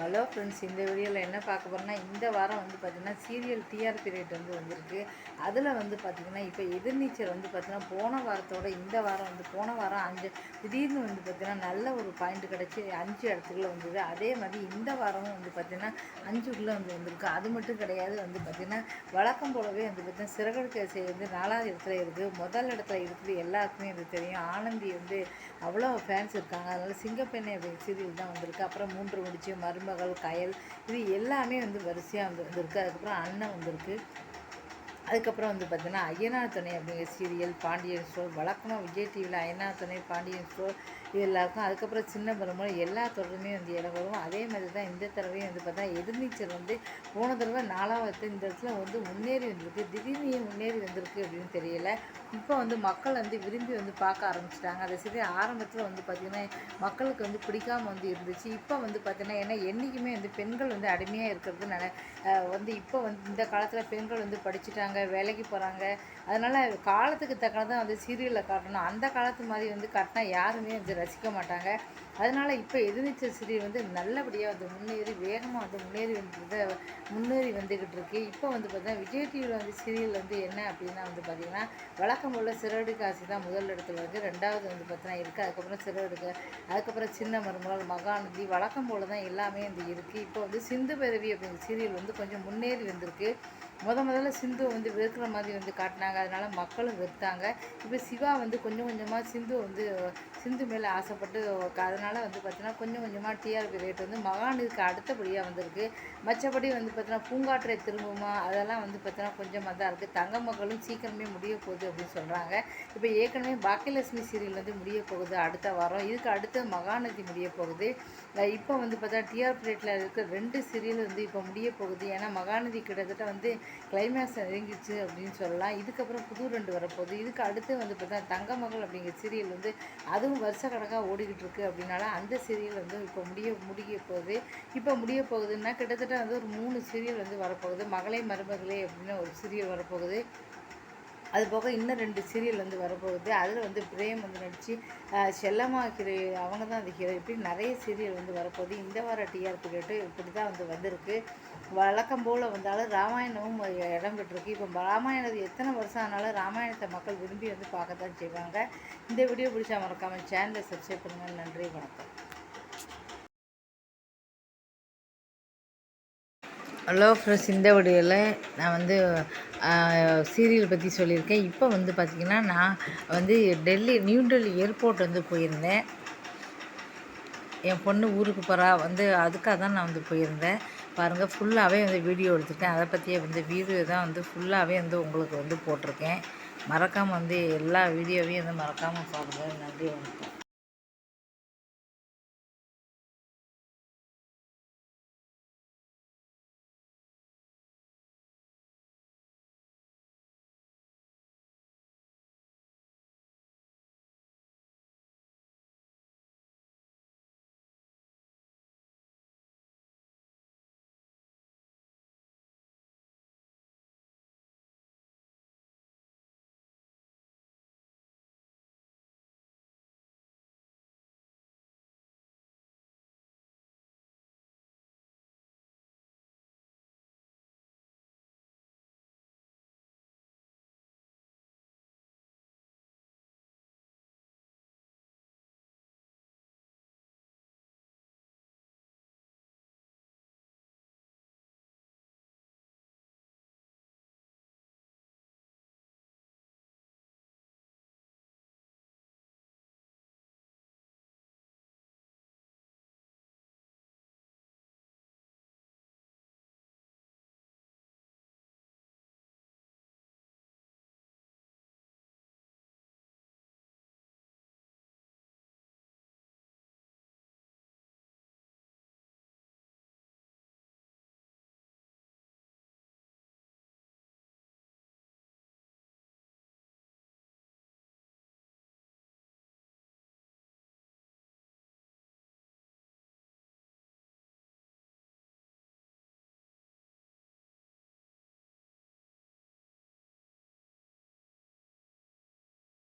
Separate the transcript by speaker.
Speaker 1: Hello friends இந்த வீடியோவில் என்ன பார்க்க போகிறோன்னா இந்த வாரம் வந்து பார்த்திங்கன்னா சீரியல் டிஆர்பி ரேட் வந்து வந்திருக்கு. அதில் வந்து பார்த்திங்கன்னா இப்போ எதிர்நீச்சல் வந்து பார்த்திங்கன்னா போன வாரத்தோட இந்த வாரம் வந்து போன வாரம் அஞ்சு திடீர்னு வந்து பார்த்திங்கன்னா நல்ல ஒரு பாயிண்ட் கிடச்சி அஞ்சு இடத்துக்குள்ளே வந்தது. அதே மாதிரி இந்த வாரமும் வந்து பார்த்திங்கன்னா அஞ்சுக்குள்ளே வந்து வந்திருக்கு. அது மட்டும் கிடையாது வந்து பார்த்திங்கன்னா வழக்கம் போலவே வந்து பார்த்திங்கன்னா சிறகடுக்க இசை வந்து நாலாவது இடத்துல இருக்குது முதல் இடத்துல இருக்குது எல்லாருக்குமே இது தெரியும். ஆனந்தி வந்து அவ்வளோ ஃபேன்ஸ் இருக்காங்க. அதனால் சிங்கப்பெண்ணை சீரியல் தான் வந்திருக்கு. அப்புறம் மூன்று முடிச்சு மருமகள் கயல் இது எல்லாமே வந்து வரிசையாக வந்து வந்திருக்கு. அதுக்கப்புறம் அண்ணன் வந்திருக்கு. அதுக்கப்புறம் வந்து பார்த்தீங்கன்னா ஐயனார் துணை அப்படிங்கிற சீரியல் பாண்டியன் ஸ்டோர் வழக்கமாக விஜய் டிவியில் ஐயனார் துணை பாண்டியன் ஸ்டோர் இது எல்லாருக்கும். அதுக்கப்புறம் சின்ன பெருமாள் எல்லா தொடருமே வந்து இடம் வரும் தான் இந்த தடவையும் வந்து பார்த்தா எதிர்நீச்சல் வந்து போன தடவை நாலாவது இந்த இடத்துல வந்து முன்னேறி வந்திருக்கு. திடீர்னு முன்னேறி வந்திருக்கு அப்படின்னு தெரியல. இப்போ வந்து மக்கள் வந்து விரும்பி வந்து பார்க்க ஆரம்பிச்சிட்டாங்க. அதை சரி ஆரம்பத்தில் வந்து பார்த்திங்கன்னா மக்களுக்கு வந்து பிடிக்காம வந்து இருந்துச்சு. இப்போ வந்து பார்த்திங்கன்னா ஏன்னா என்றைக்குமே வந்து பெண்கள் வந்து அடிமையாக இருக்கிறது நட வந்து இப்போ வந்து இந்த காலத்தில் பெண்கள் வந்து படிச்சுட்டாங்க வேலைக்கு போகிறாங்க அதனால் காலத்துக்கு தக்கனதான் வந்து சீரியலில் காட்டணும். அந்த காலத்து மாதிரி வந்து காட்டினா யாருமே வந்து ரசிக்க மாட்டாங்க. அதனால் இப்போ எதிர்நீச்சல் சீரியல் வந்து நல்லபடியாக வந்து முன்னேறி வேகமாக வந்து முன்னேறி வந்து முன்னேறி வந்துக்கிட்டு இருக்கு. இப்போ வந்து பார்த்தீங்கன்னா விஜய் டிவியில் வந்து சீரியல் வந்து என்ன அப்படின்னா வந்து பார்த்திங்கன்னா வழக்கம் போல் சிறடு காசி தான் முதல் இடத்துல வந்து ரெண்டாவது வந்து பார்த்தீங்கன்னா இருக்குது அதுக்கப்புறம் சிறடுக்கு அதுக்கப்புறம் சின்ன மருமகள் மகாநதி வழக்கம் போல் தான் எல்லாமே வந்து இருக்குது இப்போ வந்து சிந்து பிறவி அப்படிங்கிற சீரியல் வந்து கொஞ்சம் முன்னேறி வந்திருக்கு. முத முதல்ல சிந்து வந்து வெறுக்கிற மாதிரி வந்து காட்டினாங்க. அதனால் மக்களும் வெறுத்தாங்க. இப்போ சிவா வந்து கொஞ்சம் கொஞ்சமாக சிந்து வந்து சிந்து மேலே ஆசைப்பட்டு அதனால் வந்து பார்த்தீங்கன்னா கொஞ்சம் கொஞ்சமாக டிஆர்பி ரேட் வந்து மகானுக்கு அடுத்தபடியாக வந்திருக்கு. மற்றபடி வந்து பார்த்தீங்கன்னா பூங்காற்றை திரும்புமா? அதெல்லாம் வந்து பார்த்தீங்கன்னா கொஞ்சமாக தான் இருக்குது தங்க மக்களும் சீக்கிரமே முடிய போகுது அப்படின்னு சொல்கிறாங்க இப்போ ஏற்கனவே பாக்கியலட்சுமி சீரியல் வந்து முடிய போகுது அடுத்த வாரம். இதுக்கு அடுத்து மகாநதி முடிய போகுது. இப்போ வந்து பார்த்தா டிஆர்பி ரேட்டில் இருக்க ரெண்டு சீரியல் வந்து இப்போ முடிய போகுது. ஏன்னா மகாநதி கிட்டத்தட்ட வந்து கிளைமேக்ஸ் நெருங்கிச்சு அப்படின்னு சொல்லலாம். இதுக்கப்புறம் புது ரெண்டு வரப்போகுது. இதுக்கு அடுத்து வந்து பார்த்தா தங்க மகள் அப்படிங்கிற சீரியல் வந்து அதுவும் வருஷ கணக்காக ஓடிக்கிட்டு இருக்கு. அப்படின்னால அந்த சீரியல் வந்து இப்போ முடிய முடிய போகுது. இப்போ முடிய போகுதுன்னா கிட்டத்தட்ட வந்து ஒரு மூணு சீரியல் வந்து வரப்போகுது. மகளே மருமகளே அப்படின்னு ஒரு சீரியல் வரப்போகுது. அது போக இன்னும் ரெண்டு சீரியல் வந்து வரப்போகுது. அதில் வந்து பிரேம் வந்து நடித்து செல்லம்மா ஹீரோ அவங்க தான் அந்த ஹீரோ இப்படி நிறைய சீரியல் வந்து வரப்போகுது. இந்த வார டிஆர்பி ரேட்டு இப்படி தான் வந்து வந்திருக்கு. வழக்கம் போல் வந்தாலும் ராமாயணமும் இடம் பெற்றிருக்கு. இப்போ ராமாயணம் எத்தனை வருஷம் ஆனாலும் ராமாயணத்தை மக்கள் விரும்பி வந்து பார்க்க தான் செய்வாங்க. இந்த வீடியோ பிடிச்சா மறக்காமல் சேனலை சப்ஸ்கிரைப் பண்ணுங்கள் நன்றி வணக்கம். ஹலோ ஃப்ரெண்ட்ஸ் இந்த வீடியோவில் நான் வந்து சீரியல் பற்றி சொல்லியிருக்கேன். இப்போ வந்து பார்த்திங்கன்னா நான் வந்து டெல்லி நியூ டெல்லி ஏர்போர்ட் வந்து போயிருந்தேன். என் பொண்ணு ஊருக்கு போகிறா வந்து அதுக்காக தான் நான் வந்து போயிருந்தேன். பாருங்கள் ஃபுல்லாகவே வந்து வீடியோ எடுத்துட்டேன். அதை பற்றியே வந்து வீடியோ தான் வந்து ஃபுல்லாகவே வந்து உங்களுக்கு வந்து போட்டிருக்கேன். மறக்காமல் வந்து எல்லா வீடியோவையும் வந்து மறக்காமல் பாருங்கள் நன்றி வணக்கம்.